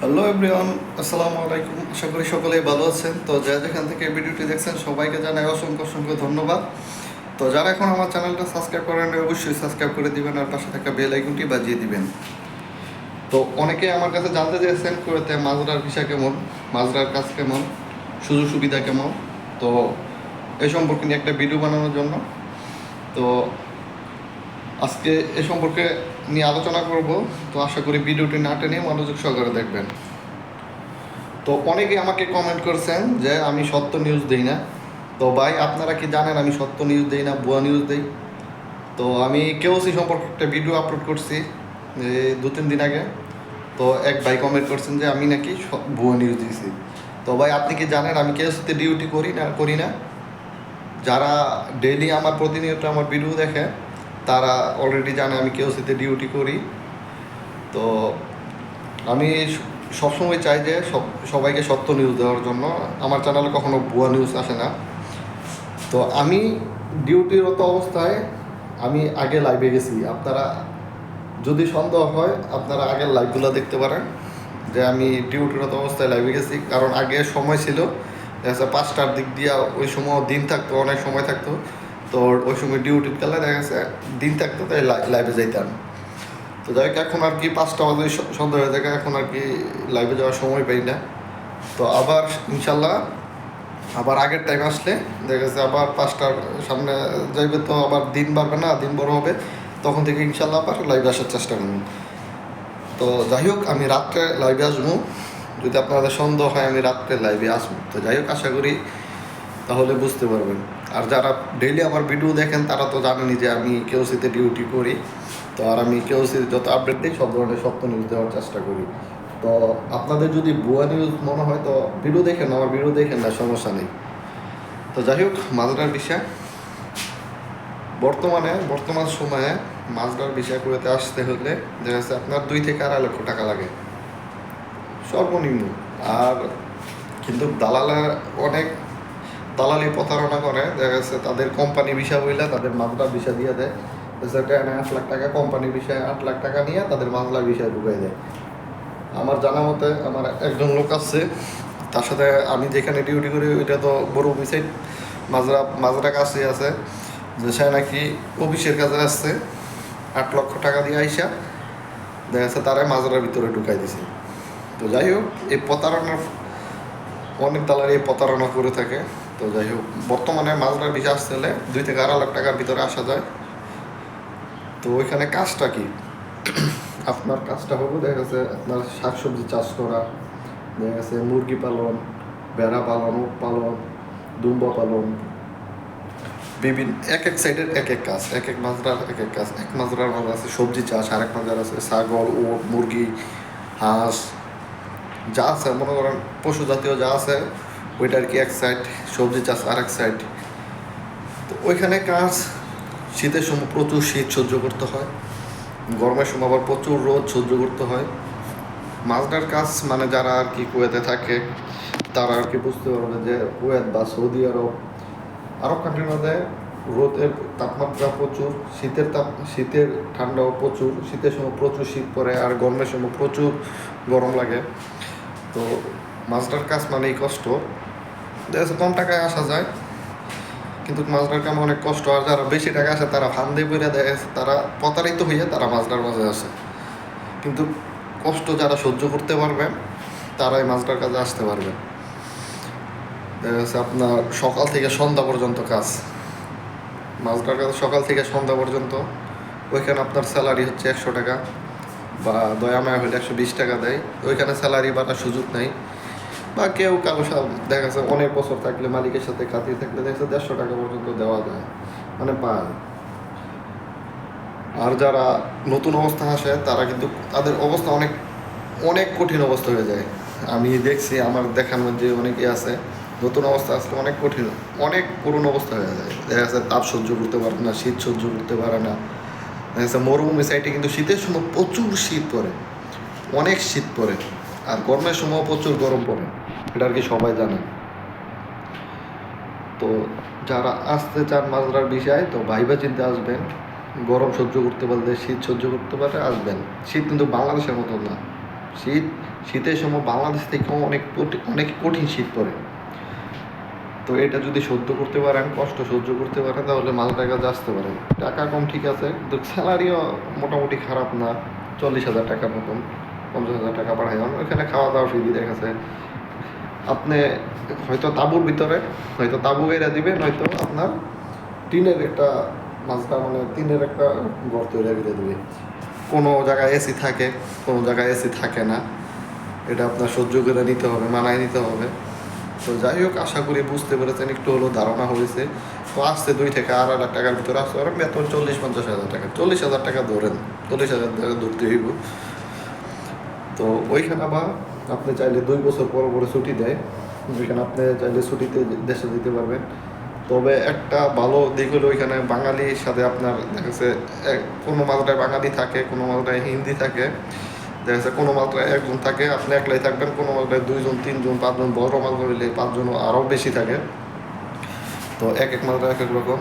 Hello everyone আসসালামু আলাইকুম। আশা করি সকলেই ভালো আছেন। তো যা যেখান থেকে ভিডিওটি দেখছেন, সবাইকে জানাই অসংখ্য অসংখ্য ধন্যবাদ। তো যারা এখন আমার চ্যানেলটা সাবস্ক্রাইব করেন অবশ্যই সাবস্ক্রাইব করে দিবেন আর পাশে থাকা বেল আইকনটি বাজিয়ে দিবেন। তো অনেকে আমার কাছে জানতে চেয়েছেন করতে মাজরার ভিসা কেমন, মাজরার কাজ কেমন, সুযোগ সুবিধা কেমন। তো এই সম্পর্কে নিয়ে একটা ভিডিও বানানোর জন্য। তো আজকে এ সম্পর্কে নিয়ে আলোচনা করব। তো আশা করি ভিডিওটি না টেনে মনোযোগ সহকারে দেখবেন। তো অনেকে আমাকে কমেন্ট করছেন যে আমি সত্য নিউজ দেই না। তো ভাই, আপনারা কি জানেন আমি সত্য নিউজ দেই না, ভুয়া নিউজ দেই? তো আমি কেউ কেওসি সম্পর্কে একটা ভিডিও আপলোড করছি দু, তিন দিন আগে। তো এক ভাই কমেন্ট করছেন যে আমি নাকি ভুয়া নিউজ দিয়েছি। তো ভাই, আপনি কি জানেন আমি কেওসিতে ডিউটি করি না করি না? যারা ডেইলি আমার প্রতিনিয়ত আমার ভিডিও দেখে তারা অলরেডি জানে আমি কেওসিতে ডিউটি করি। তো আমি সবসময় চাই যে সব, সবাইকে সত্য নিউজ দেওয়ার জন্য। আমার চ্যানেলে কখনো ভুয়া নিউজ আসে না। তো আমি ডিউটিরত অবস্থায় আমি আগে লাইভে গেছি। আপনারা যদি সন্দেহ হয়, আপনারা আগের লাইভগুলো দেখতে পারেন। যে আমি ডিউটিরত অবস্থায় লাইভে গেছি। কারণ আগে সময় ছিল পাঁচটার দিক দিয়ে ওই সময় দিন থাকতো, অনেক সময় থাকতো। তো ওই সময় ডিউটির কালে দেখা গেছে, দিন থাকতো তাই লাইভে যাইতাম। তো যাই হোক, এখন আর কি পাঁচটা বাজে সন্ধ্যা হয়ে থাকে এখন আর কি লাইভে যাওয়ার সময় পাই না। তো আবার ইনশাল্লাহ আবার আগের টাইম আসলে, দেখা গেছে আবার পাঁচটার সামনে যাইবে তো আবার দিন বাড়বে না, দিন বড় হবে, তখন থেকে ইনশাল্লাহ আবার লাইভে আসার চেষ্টা করব। তো যাই হোক, আমি রাত্রে লাইভে আসব, যদি আপনাদের সন্দেহ হয় আমি রাত্রে লাইভে আসব। তো যাই হোক, আশা করি তাহলে বুঝতে পারবেন। আর যারা ডেইলি আমার ভিডিও দেখেন, তারা তো জানেনই যে আমি কেওসিতে ডিউটি করি। তো আর আমি কেওসির যত আপডেট দিই, সব ধরনের সত্য নিউজ দেওয়ার চেষ্টা করি। তো আপনাদের যদি ভুয়া নিউজ মনে হয়, তো ভিডিও দেখেন, আমার ভিডিও দেখেন না, সমস্যা নেই। তো যাই হোক, মাজরার বিষয়। বর্তমানে, বর্তমান সময়ে মাজরার বিষয় করতে আসতে হলে দেখা যাচ্ছে আপনার দুই থেকে আড়াই লক্ষ টাকা লাগে। সর্বনিম্ন। আর কিন্তু দালালা অনেক দালালি প্রতারণা করে, দেখা যাচ্ছে তাদের কোম্পানি ভিসা বইলে তাদের মাজরার ভিসা দিয়ে দেয়। সেটা আট লাখ টাকা কোম্পানি বিষয়ে আট লাখ টাকা নিয়ে তাদের মামলার বিষয়ে ঢুকাই দেয়। আমার জানা মতে আমার একজন লোক আছে, তার সাথে আমি যেখানে ডিউটি করি, ওইটা তো বড় অফিসে মাজরা মাজরা কাছে আছে, যে সে নাকি অফিসের কাছে আসছে, আট লক্ষ টাকা দিয়ে আইসা, দেখা যাচ্ছে তারাই মাজরার ভিতরে ঢুকাই দিছে। তো যাই হোক, এই প্রতারণার অনেক দালালি প্রতারণা করে থাকে। তো যাই হোক, বর্তমানে মাজরার বিষয় আসতে হলে দুই থেকে আড়াই লাখ টাকার ভিতরে আসা যায়। তো ওইখানে কাজটা কি? আপনার কাজটা হবে দেখা গেছে আপনার শাকসবজি চাষ করা, দেখা গেছে মুরগি পালন, ভেড়া পালন, উট পালন, দুম্ব পালন। বিভিন্ন, এক এক সাইডের এক এক কাজ, এক এক মাজরার এক এক কাজ। এক মাজরার মাঝে আছে সবজি চাষ, আরেক মাজার আছে ছাগল, উট, মুরগি, হাঁস, যা আছে, মনে করেন পশু জাতীয় যা আছে ওইটা আর কি এক সাইড সবজি চাষ আর এক সাইড তো ওইখানে কাজ, শীতের সময় প্রচুর শীত সহ্য করতে হয়, গরমের সময় আবার প্রচুর রোদ সহ্য করতে হয়। মাছটার কাজ মানে যারা আর কি কুয়েতে থাকে, তারা আর কি বুঝতে পারবে যে কুয়েত বা সৌদি আরব আরব কান্ট্রির মধ্যে রোদের তাপমাত্রা প্রচুর, শীতের তাপ, শীতের ঠান্ডাও প্রচুর, শীতের সময় প্রচুর শীত পড়ে, আর গরমের সময় প্রচুর গরম লাগে। তো মাজরার কাজ মানেই কষ্ট। দেখা কম টাকায় আসা যায়, কিন্তু মাজরার কামে অনেক কষ্ট, আর যারা বেশি টাকা আসে তারা ফান্দে বেড়ে দেয়, তারা প্রতারিত হয়ে তারা মাছটার মাঝে আসে। কিন্তু কষ্ট যারা সহ্য করতে পারবে, তারাই মাজরার কাজে আসতে পারবে। দেখা যাচ্ছে আপনার সকাল থেকে সন্ধ্যা পর্যন্ত কাজ। মাজরার কাজ সকাল থেকে সন্ধ্যা পর্যন্ত, ওইখানে আপনার স্যালারি হচ্ছে একশো টাকা, বা দয়ামায়া হলে একশো বিশ টাকা দেয়। ওইখানে স্যালারি বাড়ার সুযোগ নেই। বা কেউ কারও সাথে, দেখা যাচ্ছে অনেক বছর থাকলে মালিকের সাথে কাটিয়ে থাকলে দেখা যাচ্ছে দেড়শো টাকা পর্যন্ত দেওয়া যায় মানে পায়। আর যারা নতুন অবস্থা আসে, তারা কিন্তু তাদের অবস্থা অনেক অনেক কঠিন অবস্থা হয়ে যায়। আমি দেখছি, আমার দেখার মধ্যে অনেকে আছে, নতুন অবস্থা আসলে অনেক কঠিন, অনেক করুণ অবস্থা হয়ে যায়। দেখা যাচ্ছে তাপ সহ্য করতে পারে না, শীত সহ্য করতে পারে না। দেখা যাচ্ছে মরুভূমি সাইডে কিন্তু শীতের সময় প্রচুর শীত পড়ে, অনেক শীত পড়ে, আর গরমের সময় প্রচুর গরম পড়ে। এটা আর কি সবাই জানে। তো যারা আসতে চান মাজরার বিষয়, তো ভাইবা চিন্তে আসবেন। গরম সহ্য করতে পারলে, শীত সহ্য করতে পারে আসবেন। শীত কিন্তু বাংলাদেশের মতো না। শীত, শীতের সময় বাংলাদেশ থেকে অনেক অনেক কঠিন শীত পড়ে। তো এটা যদি সহ্য করতে পারেন, কষ্ট সহ্য করতে পারেন, তাহলে মালটার কাছে আসতে পারেন। টাকা কম ঠিক আছে, কিন্তু স্যালারিও মোটামুটি খারাপ না। চল্লিশ হাজার টাকার মতন, পঞ্চাশ হাজার টাকা পাঠাই ওইখানে খাওয়া দাওয়া ফ্রি দিয়ে গেছে আপনি হয়তো তাঁবুর ভিতরে, হয়তো তাঁবু এরা দিবে নয়তো আপনার টিনের একটা মাছটা মানে টিনের একটা ঘর তৈরি করে দেবে। কোনো জায়গায় এসি থাকে, কোনো জায়গায় এসি থাকে না। এটা আপনার সহ্য করে নিতে হবে, মানায় নিতে হবে। তো যাই হোক, আশা করি বুঝতে পেরেছেন, একটু হলেও ধারণা হয়েছে। তো আসছে দুই থেকে আড়াই লাখ টাকার ভিতরে আসতে পারেন বেতন চল্লিশ পঞ্চাশ হাজার টাকা। চল্লিশ হাজার টাকা ধরেন, চল্লিশ হাজার টাকা ধরতে হইব। তো ওইখানে আবার আপনি চাইলে দুই বছর পর পরে ছুটি দেয়, যেখানে আপনি চাইলে ছুটিতে দেশে যেতে পারবেন। তবে একটা ভালো দিক হলো ওইখানে বাঙালির সাথে আপনার দেখা যাচ্ছে কোনো মাত্রায় বাঙালি থাকে, কোনো মাত্রায় হিন্দি থাকে। দেখা যাচ্ছে কোনো মাত্রায় একজন থাকে, আপনি একলাই থাকবেন, কোনো মাত্রায় দুইজন, তিনজন, পাঁচজন, বড় মাত্রা হইলে পাঁচজন আরও বেশি থাকে। তো এক এক মাত্রা এক এক রকম।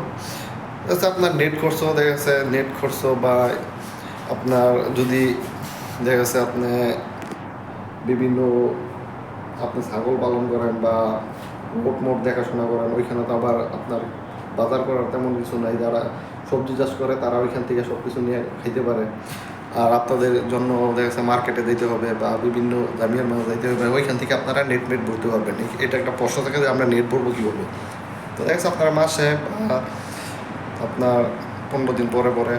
আচ্ছা আপনার নেট খরচও দেখা যাচ্ছে, নেট খরচ বা আপনার যদি দেখা যাচ্ছে আপনি বিভিন্ন আপনি ছাগল পালন করেন বা মোট মোট দেখাশোনা করেন, ওইখানে তো আবার আপনার বাজার করার তেমন কিছু নাই। যারা সবজি চাষ করে, তারা ওইখান থেকে সব কিছু নিয়ে খাইতে পারে। আর আপনাদের জন্য দেখা যাচ্ছে মার্কেটে দিতে হবে বা বিভিন্ন জামিয়ার মাঝে দিতে হবে, ওইখান থেকে আপনারা নেট মেট ভরতে পারবেন। এটা একটা প্রশ্ন থাকে যে আমরা নেট ভরবো কীভাবে? তো দেখা যাচ্ছে আপনার মাসে আপনার পনেরো দিন পরে পরে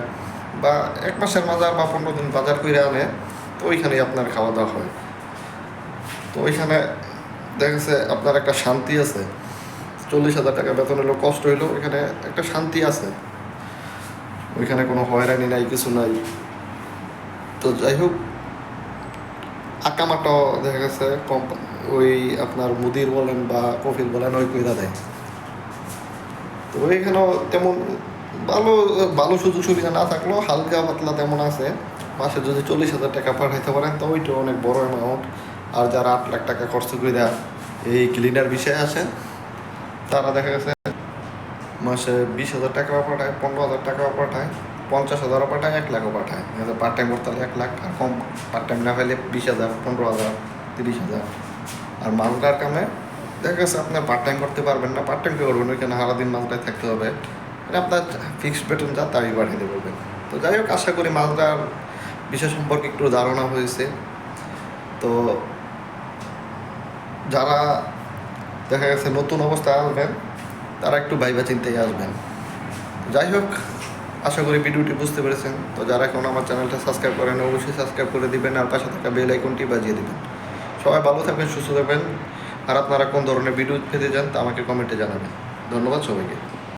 বা এক মাসের বাজার বা পনেরো দিন বাজার করে আনে, তো ওইখানেই আপনার খাওয়া দাওয়া হয়। তো ওইখানে দেখা আপনার একটা শান্তি আছে। চল্লিশ হাজার টাকা বেতন হলেও কষ্ট হইলেও এখানে একটা শান্তি আছে। ওইখানে কোনো হয়রানি নাই, কিছু নাই। তো যাই হোক আকামাটাও দেখা গেছে কম ওই আপনার মুদির বলেন বা কফিল বলেন, ওই কইরা দেয়। তো ওইখানেও তেমন ভালো ভালো সুযোগ সুবিধা না থাকলেও হালকা পাতলা তেমন আছে। মাসে যদি চল্লিশ হাজার টাকা পাঠাইতে পারেন, তো ওইটা অনেক বড় অ্যামাউন্ট আর যারা আট লাখ টাকা খরচ করে এই ক্লিনার বিষয়ে আছে তারা দেখা গেছে মাসে বিশ হাজার টাকাও পাঠায়, পনেরো হাজার টাকাও পাঠায়, পঞ্চাশ হাজারও পাঠায়, এক লাখও পাঠায়। পার্ট টাইম করতে হলে এক লাখ, আর কম পার্ট টাইম না হলে বিশ হাজার, পনেরো হাজার, তিরিশ হাজার। আর মালদার কামে দেখা গেছে আপনার পার্ট টাইম করতে পারবেন না পার্ট টাইম করবেন? ওইখানে সারাদিন মালদায় থাকতে হবে। মানে আপনার ফিক্সড বেতন যা তাই বাড়িয়ে দেবে বলবেন। তো যাই হোক, আশা করি মালদার বিষয় সম্পর্কে একটু ধারণা হয়েছে। তো যারা দেখা গেছে নতুন অবস্থায় আসবেন, তারা একটু ভাইবা চিন্তায় আসবেন। যাই হোক, আশা করি ভিডিওটি বুঝতে পেরেছেন। তো যারা এখন আমার চ্যানেলটা সাবস্ক্রাইব করেন অবশ্যই সাবস্ক্রাইব করে দিবেন আর পাশে থাকা বেল আইকনটি বাজিয়ে দেবেন। সবাই ভালো থাকবেন, সুস্থ থাকবেন। আর আপনারা কোন ধরনের ভিডিও পেতে চান তা আমাকে কমেন্টে জানাবেন। ধন্যবাদ সবাইকে।